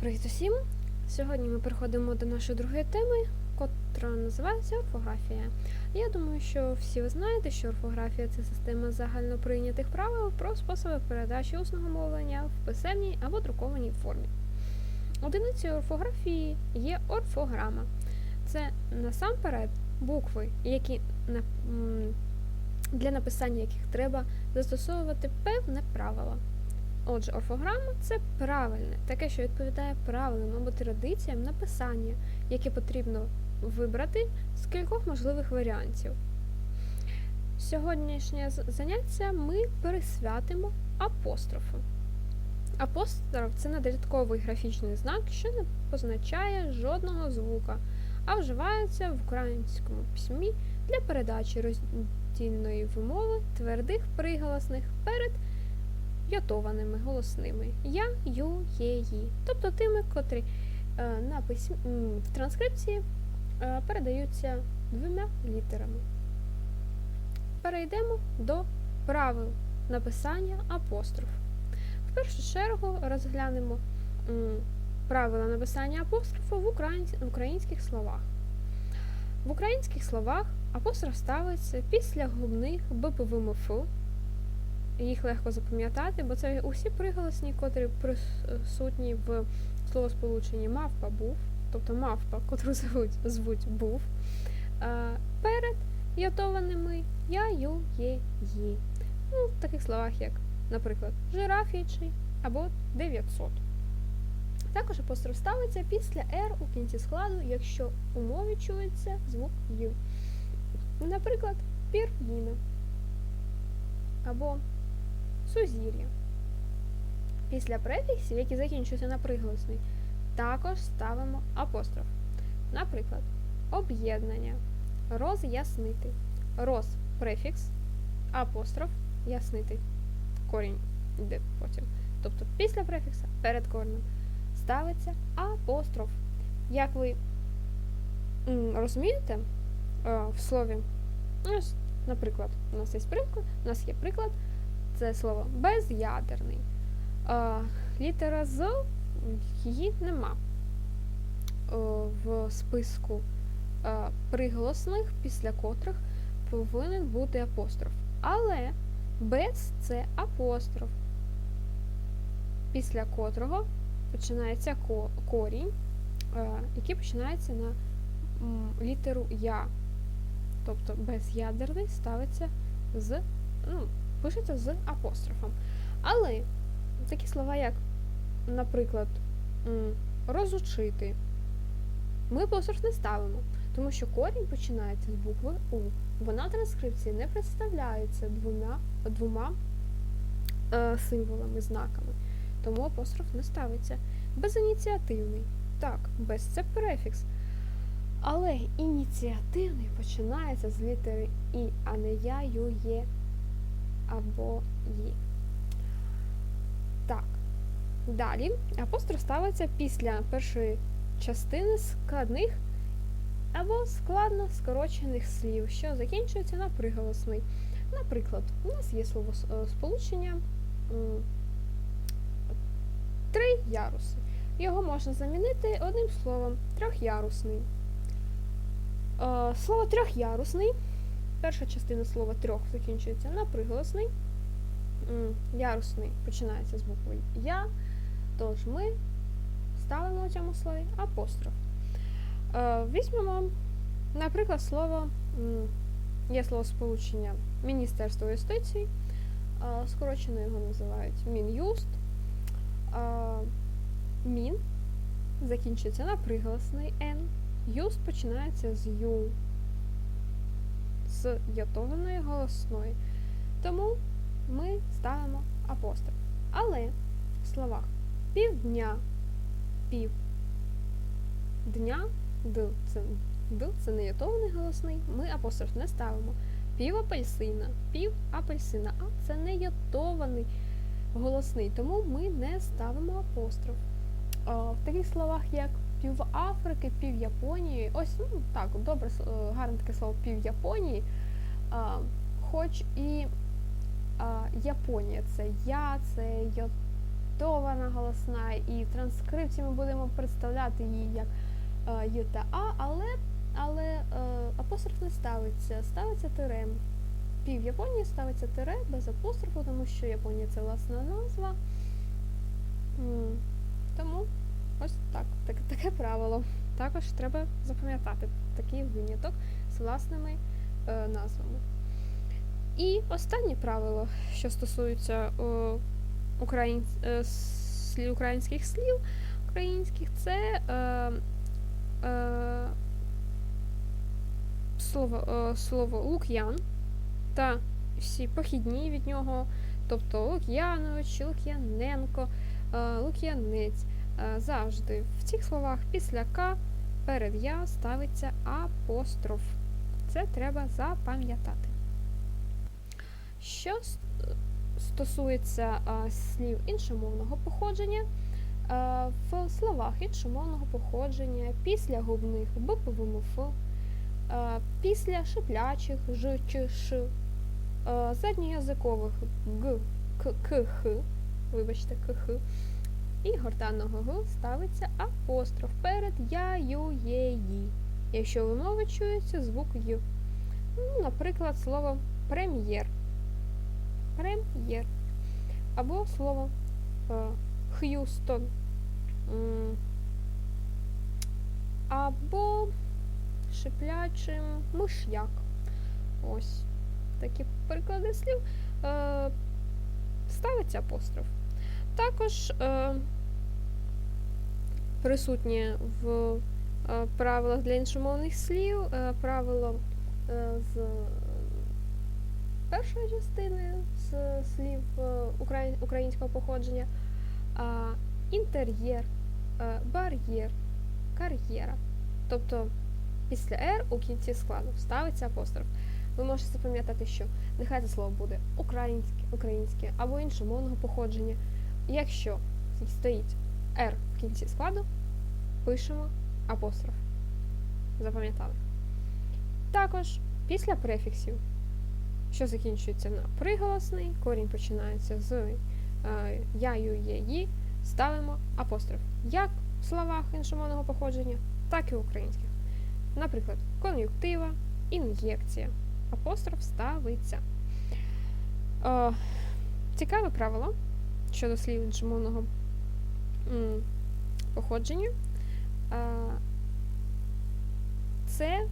Привіт усім! Сьогодні ми переходимо до нашої другої теми, котра називається орфографія. Я думаю, що всі ви знаєте, що орфографія це система загальноприйнятих правил про способи передачі усного мовлення в писемній або друкованій формі. Одиницею орфографії є орфограма. Це насамперед букви, які для написання яких треба застосовувати певне правило. Отже, орфограма це правильне, таке, що відповідає правилам або традиціям написання, яке потрібно вибрати з кількох можливих варіантів. Сьогоднішнє заняття ми пересвятимо апострофу. Апостроф це недорядковий графічний знак, що не позначає жодного звука, а вживається в українському письмі для передачі роздільної вимови твердих приголосних перед йотованими голосними я, ю, є, ї, тобто тими, котрі е, на письм... в транскрипції е, передаються двома літерами. Перейдемо до правил написання апостроф. В першу чергу розглянемо правила написання апострофу в, українсь... в українських словах. В українських словах апостроф ставиться після губних БПВМФ, їх легко запам'ятати, бо це усі приголосні, котрі присутні в словосполученні мавпа був, тобто мавпа, котру звуть, звуть був, перед ятованими я, ю, є, ї. Ну, в таких словах, як, наприклад, жирафічий або 900. Також апостроф ставиться після «р» у кінці складу, якщо у мові чується звук «ю». Наприклад, пір'їна або сузір'я. Після префіксів, які закінчуються на приголосний, також ставимо апостроф. Наприклад, об'єднання, роз'яснити, роз префікс, апостроф, яснити. Корінь йде потім. Тобто після префікса перед коренем ставиться апостроф. Як ви розумієте е, в слові, наприклад, у нас є приклад, у нас є приклад це слово без'ядерний. Е, літера З її нема е, в списку е, приголосних, після котрих повинен бути апостроф. Але без це апостроф, після котрого починається ко- корінь, е, який починається на літеру Я. Тобто без'ядерний ставиться з, ну, пишеться з апострофом. Але такі слова, як, наприклад, розучити, ми апостроф не ставимо, тому що корінь починається з букви У. Вона в транскрипції не представляється двома, двома е, символами, знаками. Тому апостроф не ставиться. Безініціативний. Так, без це префікс. Але ініціативний починається з літери І, а не я, ю, є або «ї». Так. Далі апостроф ставиться після першої частини складних або складно скорочених слів, що закінчується на приголосний. Наприклад, у нас є слово е, сполучення три яруси. Його можна замінити одним словом трьохярусний. Е, Слово трьохярусний Перша частина слова трьох закінчується на приголосний. Ярусний починається з букви Я. Тож ми ставимо у цьому слові апостроф. Е, Візьмемо, наприклад, слово, є слово сполучення Міністерство юстиції. Скорочено його називають Мін'юст. Мін закінчується на приголосний Н. Юст починається з Ю з ятованої голосної. Тому ми ставимо апостроф. Але в словах півдня, пів дня, д це, д це не ятований голосний, ми апостроф не ставимо. Пів апельсина, пів апельсина, а це не ятований голосний, тому ми не ставимо апостроф. А, в таких словах, як пів Африки, пів Японії, ось ну так, добре, е, гарне таке слово пів Японії. А, хоч і а, Японія це я, це диктована голосна, і в транскрипції ми будемо представляти її як е, Й але, але е, апостроф не ставиться, ставиться тире. Пів Японії ставиться тире без апострофу, тому що Японія це власна назва. Тому ось так, так, таке правило. Також треба запам'ятати такий виняток з власними е, назвами. І останнє правило, що стосується е, україн, е, українських слів українських, це е, е, слово, е, слово лук'ян та всі похідні від нього, тобто Лук'янович, Лук'яненко, е, Лук'янець. Е, завжди в цих словах після К перед я ставиться апостроф. Це треба запам'ятати. Що стосується слів іншомовного походження, в словах іншомовного походження після губних Б після шиплячих Ж Ч Ш, задньоязикових Г К К Х, вибачте, К Х, і гортанного Г ставиться апостроф перед я, ю, є, ї. Якщо у мови чується звук Й. Ну, наприклад, слово прем'єр. Прем'єр. Або слово е, Х'юстон. Або шиплячим миш'як. Ось такі приклади слів. Е, ставиться апостроф. Також е, присутнє в е, правилах для іншомовних слів е, правило е, з першої частини з слів е, українського походження, а інтер'єр, е, бар'єр, кар'єра. Тобто після «р» у кінці складу ставиться апостроф. Ви можете запам'ятати, що нехай це слово буде українське, українське або іншомовного походження. Якщо стоїть «р» в кінці складу, пишемо апостроф. Запам'ятали. Також після префіксів що закінчується на приголосний, корінь починається з е, я, ю, є, ї, ставимо апостроф. Як в словах іншомовного походження, так і в українських. Наприклад, кон'юктива, ін'єкція. Апостроф ставиться. Е, цікаве правило щодо слів іншомовного походження. Це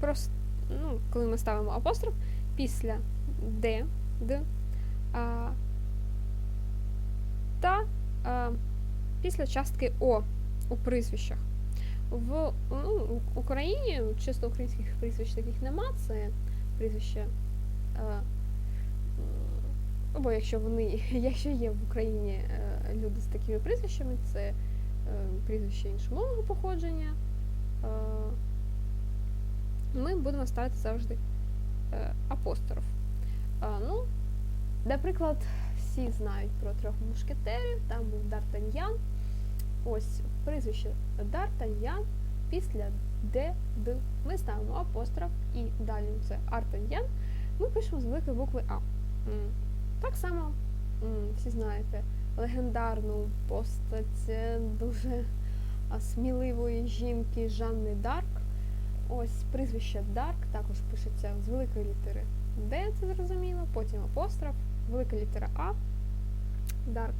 просто ну, коли ми ставимо апостроф після Д, Д та після частки О у прізвищах. В ну, Україні чисто українських прізвищ таких нема, це прізвище. Або якщо вони, якщо є в Україні е, люди з такими прізвищами, це е, прізвище іншомовного походження. Е, ми будемо ставити завжди апостроф. Ну, наприклад, всі знають про трьох мушкетерів, там був Д'Артаньян. Ось прізвище Д'Артаньян після Д. Ми ставимо апостроф і далі це Артаньян. Ми пишемо з великої букви А. Так само всі знаєте легендарну постать е, дуже сміливої жінки Жанни Дарк. Ось прізвище Дарк також пишеться з великої літери Д, це зрозуміло, потім апостроф, велика літера А, Дарк.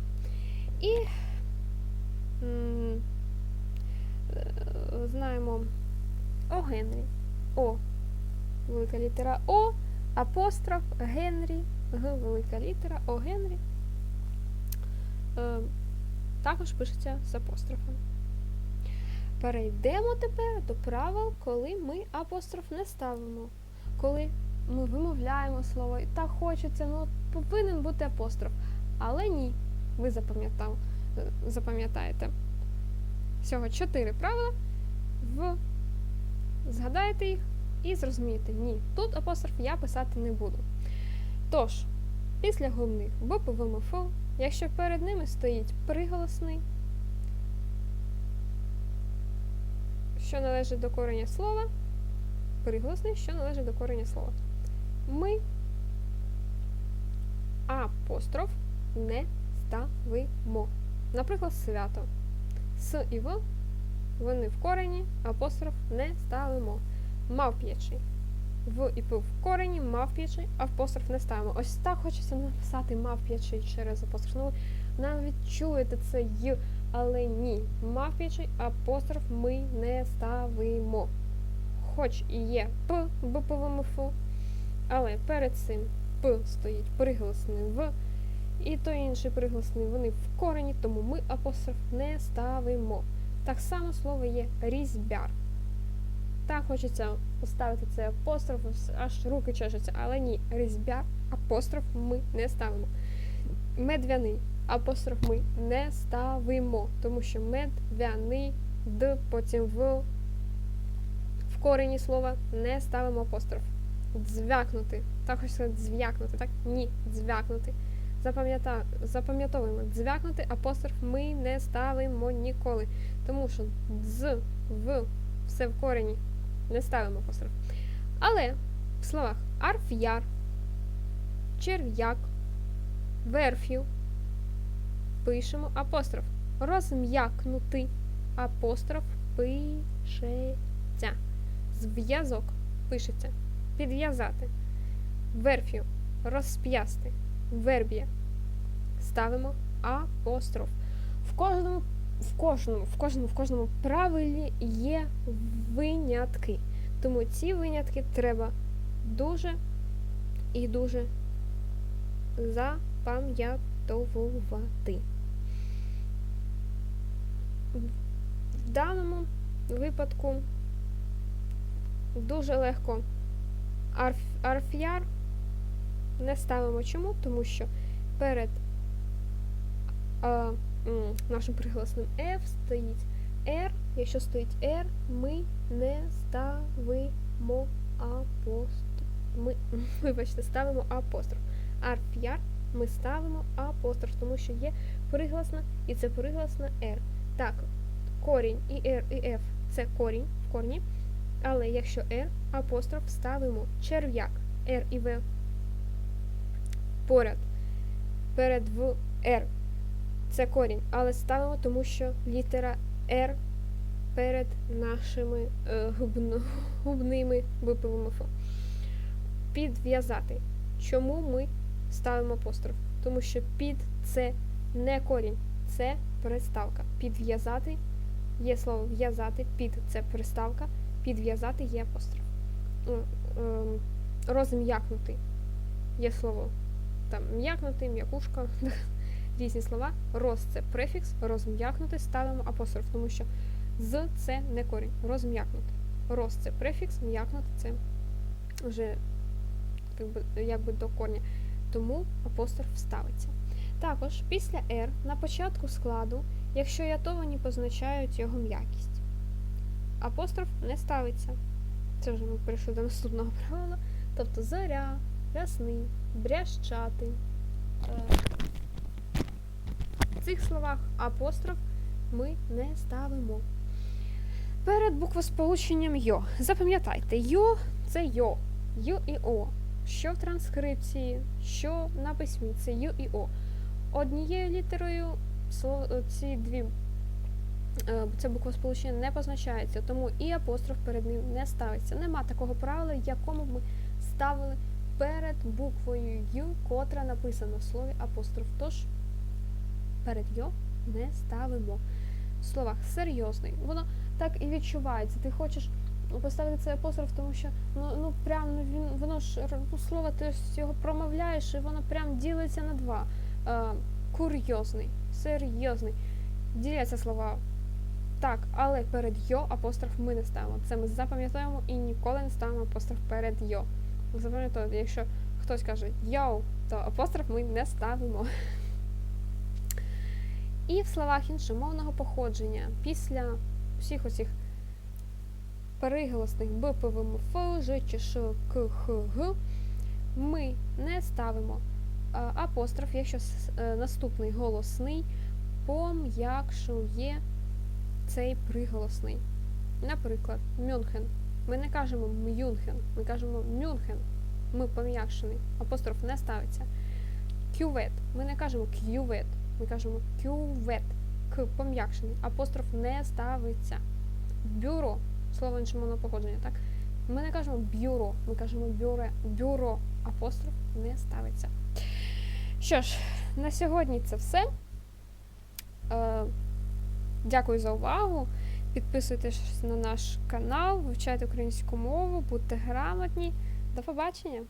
І е, знаємо О Генрі. О, велика літера О, апостроф, Генрі, Г, велика літера, О Генрі. Е, також пишеться з апострофом. Перейдемо тепер до правил, коли ми апостроф не ставимо. Коли ми вимовляємо слово і так хочеться, ну повинен бути апостроф. Але ні, ви запам'ятаєте. Всього чотири правила. В... Згадаєте їх і зрозумієте, ні, тут апостроф я писати не буду. Тож, після гумних Б повимо Ф, якщо перед ними стоїть приголосний, що належить до корення слова, приголосний, що належить до корення слова. Ми апостроф не ставимо. Наприклад, свято. С і В вони в корені, апостроф не ставимо. Мавп'ячий. В і П в корені, мавп'ячий, апостроф не ставимо. Ось так хочеться написати мавп'ячий через апостроф. Ну, навіть чуєте це й, але ні. Мавп'ячий апостроф ми не ставимо. Хоч і є П, Б, Ф, але перед цим П стоїть приголосний В, і той інший приголосний вони в корені, тому ми апостроф не ставимо. Так само слово є різьбяр. Так хочеться поставити цей апостроф, аж руки чешуться, але ні, різьбяр, апостроф ми не ставимо. Медвяний апостроф ми не ставимо, тому що медвяний, д, потім в, в корені слова не ставимо апостроф. Дзвякнути. Так сказати дзвякнути, так? Ні, дзвякнути. Запам'ятовуємо, дзвякнути апостроф ми не ставимо ніколи. Тому що з, в, все в корені не ставимо апостроф. Але в словах арф'яр, черв'як, верф'ю пишемо апостроф. Розм'якнути апостроф пишеться. Зв'язок пишеться. Підв'язати. Верф'ю розп'ясти. Верб'я. Ставимо апостроф. В кожному, в кожному, в кожному, в кожному правилі є винятки. Тому ці винятки треба дуже і дуже запам'ятовувати. В даному випадку дуже легко арф, арф'яр не ставимо чому, тому що перед а, нашим приголосним F стоїть R. Якщо стоїть R, ми не ставимо апостроф. Ми, вибачте, ставимо апостроф. Арф'яр ми ставимо апостроф, тому що є приголосна і це приголосна R. Так, корінь і R, і F це корінь в корні. Але якщо R, апостроф ставимо черв'як, R і В поряд. Перед в R. Це корінь, але ставимо, тому що літера R перед нашими е, губно, губними випивами Ф. Підв'язати. Чому ми ставимо апостроф? Тому що під це не корінь, це приставка. Підв'язати є слово в'язати, під це приставка, підв'язати є апостроф. Е, е, Розм'якнути є слово там м'якнути, м'якушка, різні слова. Роз це префікс, розм'якнути ставимо апостроф, тому що з це не корінь. Розм'якнути. Роз це префікс, м'якнути це вже якби, якби до корня. Тому апостроф ставиться. Також після R на початку складу, якщо ятовані позначають його м'якість. Апостроф не ставиться. Це вже ми перейшли до наступного правила. Тобто заря, рясний, брящати. Цих словах апостроф ми не ставимо. Перед буквосполученням йо. Запам'ятайте, йо це йо, ю і о. Що в транскрипції, що на письмі, це ю і о. Однією літерою ці дві е, це буквосполучення не позначається, тому і апостроф перед ним не ставиться. Нема такого правила, якому ми ставили перед буквою Ю, котра написана в слові апостроф. Тож перед Йо не ставимо. В словах серйозний. Воно так і відчувається. Ти хочеш поставити цей апостроф, тому що ну, ну прям ну, він, воно ж ну, слово ти його промовляєш, і воно прям ділиться на два. Е, курйозний, серйозний. Діляться слова. Так, але перед йо апостроф ми не ставимо. Це ми запам'ятаємо і ніколи не ставимо апостроф перед йо. Запам'ятайте, якщо хтось каже йоу, то апостроф ми не ставимо. І в словах іншомовного походження після всіх оцих переголосних Б, П, Ф, Ж, Ч, Ш, ми не ставимо апостроф, якщо е, наступний голосний пом'якшує цей приголосний. Наприклад, Мюнхен. Ми не кажемо Мюнхен, ми кажемо Мюнхен. Ми пом'якшений. Апостроф не ставиться. Кювет. Ми не кажемо кювет. Ми кажемо кювет. К пом'якшений. Апостроф не ставиться. Бюро. Слово іншомовного походження, так? Ми не кажемо бюро, ми кажемо бюре, бюро. Апостроф не ставиться. Що ж, на сьогодні це все. Е, дякую за увагу. Підписуйтесь на наш канал, вивчайте українську мову, будьте грамотні. До побачення!